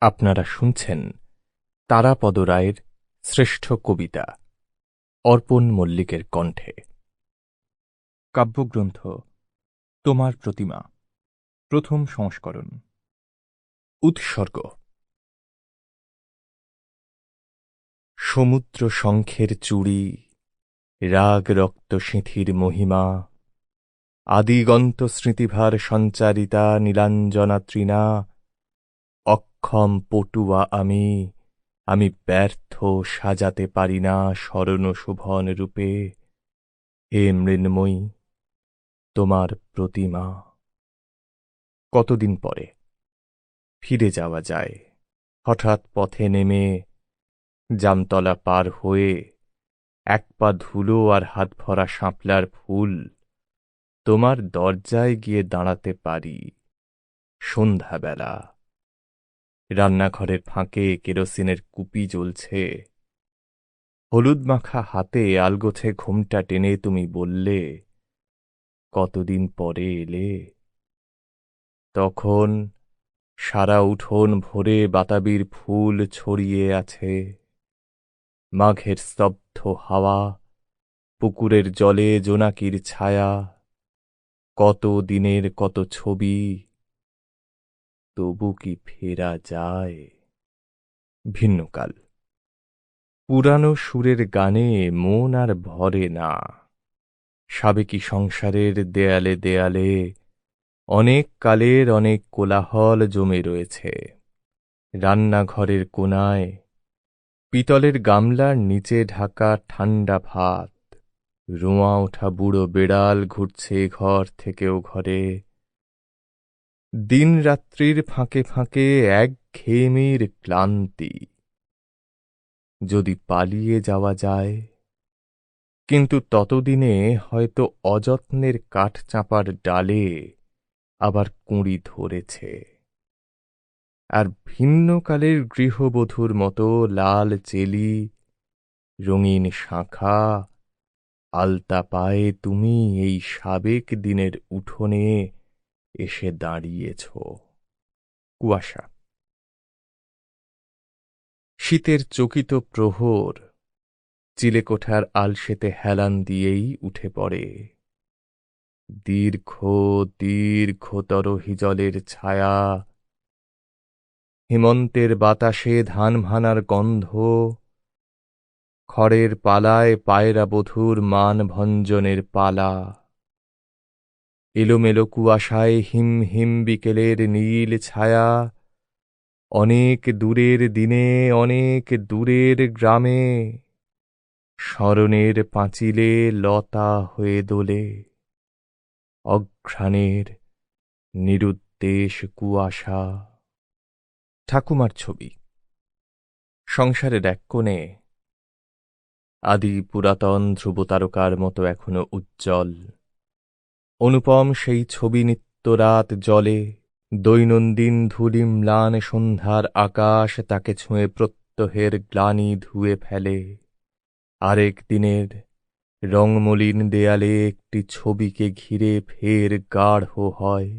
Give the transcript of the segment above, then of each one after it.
আপনারা শুনছেন তারাপদ রায়ের শ্রেষ্ঠ কবিতা, অর্পণ মল্লিকের কণ্ঠে। কাব্যগ্রন্থ, তোমার প্রতিমা, প্রথম সংস্করণ। উৎসর্গ। সমুদ্র শঙ্খের চুড়ি, রাগ রক্ত সিঁথির মহিমা, আদিগন্ত স্মৃতিভার সঞ্চারিতা নীলাঞ্জনা তৃণা অক্ষম পটুয়া আমি আমি ব্যর্থ সাজাতে পারি না স্মরণ শোভন রূপে। হে মৃন্ময়ী, তোমার প্রতিমা। কতদিন পরে? ফিরে যাওয়া যায়। হঠাৎ পথে নেমে জামতলা পার হয়ে এক পা ধুলো আর হাত ভরা শাঁপলার ফুল তোমার দরজায় গিয়ে দাঁড়াতে পারি। সন্ধ্যাবেলা রান্নাঘরের ফাঁকে কেরোসিনের কুপি জ্বলছে। হলুদ মাখা হাতে আলগোছে ঘুমটা টেনে তুমি বললে, কতদিন পরে এলে? তখন সারা উঠোন ভরে বাতাবির ফুল ছড়িয়ে আছে। মাঘের স্তব্ধ হাওয়া, পুকুরের জলে জোনাকির ছায়া, কত দিনের কত ছবি তবু কি ফেরা যায়? ভিন্নকাল পুরানো সুরের গানে মন আর ভরে না। সাবেকি সংসারের দেয়ালে দেয়ালে অনেক কালের অনেক কোলাহল জমে রয়েছে। রান্নাঘরের কোনায় পিতলের গামলার নিচে ঢাকা ঠান্ডা ভাত। রোঁয়া ওঠা বুড়ো বেড়াল ঘুরছে ঘর থেকেও ঘরে। দিন রাত্রির ফাঁকে ফাঁকে এক ঘেমির ক্লান্তি। যদি পালিয়ে যাওয়া যায়, কিন্তু ততদিনে হয়তো অযত্নের কাঠ চাঁপার ডালে আবার কুঁড়ি ধরেছে। আর ভিন্নকালের গৃহবধূর মতো লাল চেলি, রঙিন শাঁখা, আলতা পায়ে তুমি এই সাবেক দিনের উঠোনে এসে দাঁড়িয়েছ। কুয়াশা। শীতের চকিত প্রহর চিলেকোঠার আলসেতে হেলান দিয়েই উঠে পড়ে। দীর্ঘ, দীর্ঘতর হিজলের ছায়া। হেমন্তের বাতাসে ধান ভানার গন্ধ। খড়ের পালায় পায়রা বধূর মান ভঞ্জনের পালা। এলোমেলো কুয়াশায় হিম হিম বিকেলের নীল ছায়া। অনেক দূরের দিনে, অনেক দূরের গ্রামে, স্মরণের পাঁচিলে লতা হয়ে দোলে। অঘ্রাণের নিরুদ্দেশ কুয়াশা। ঠাকুমার ছবি। সংসারের এক কোণে আদি পুরাতন ধ্রুবতারকার মতো এখনও উজ্জ্বল। অনুপম সেই ছবি নিত্যরাত জলে, দৈনন্দিন ধূলিম্লান সন্ধ্যার আকাশ তাকে ছুঁয়ে প্রত্যহের গ্লানি ধুয়ে ফেলে। আরেক দিনের রংমলিন দেয়ালে একটি ছবিকে ঘিরে ফের গাঢ় হয়।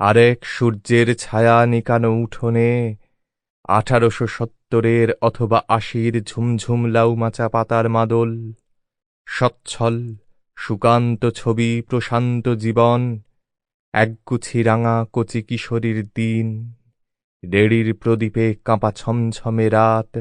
আরেক সূর্যের ছায়া নিকানো উঠোনে আঠারোশো সত্তরের অথবা আশির ঝুমঝুম লাউমাচা পাতার মাদল সচ্ছল সুকান্ত ছবি, প্রশান্ত জীবন, একগুছি রাঙা কচি কিশোরীর দিন। রেড়ির প্রদীপে কাঁপা ছমছমে রাত,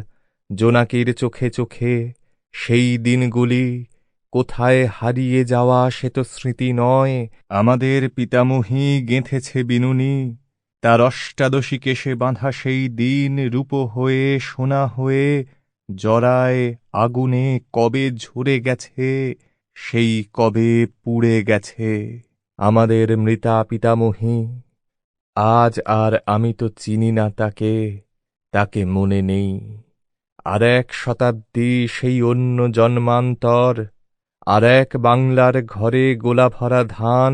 জোনাকির চোখে চোখে সেই দিনগুলি, কোথায় হারিয়ে যাওয়া সে তো স্মৃতি নয়। আমাদের পিতামহী গেঁথেছে বিনুনি, তার অষ্টাদশী কেশে বাঁধা সেই দিন রূপ হয়ে, সোনা হয়ে, জরায় আগুনে কবে ঝরে গেছে। সেই কবে পুড়ে গেছে আমাদের মৃতা পিতামহী। আজ আর আমি তো চিনি না তাকে তাকে মনে নেই। আর এক শতাব্দী সেই অন্য জন্মান্তর, আর এক বাংলার ঘরে গোলা ভরা ধান।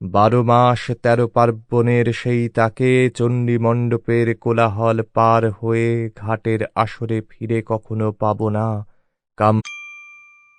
বারো মাস তেরো পার্বণের সেই তাকে চণ্ডীমণ্ডপের কোলাহল পার হয়ে ঘাটের আসরে ফিরে কখনো পাব না। কাম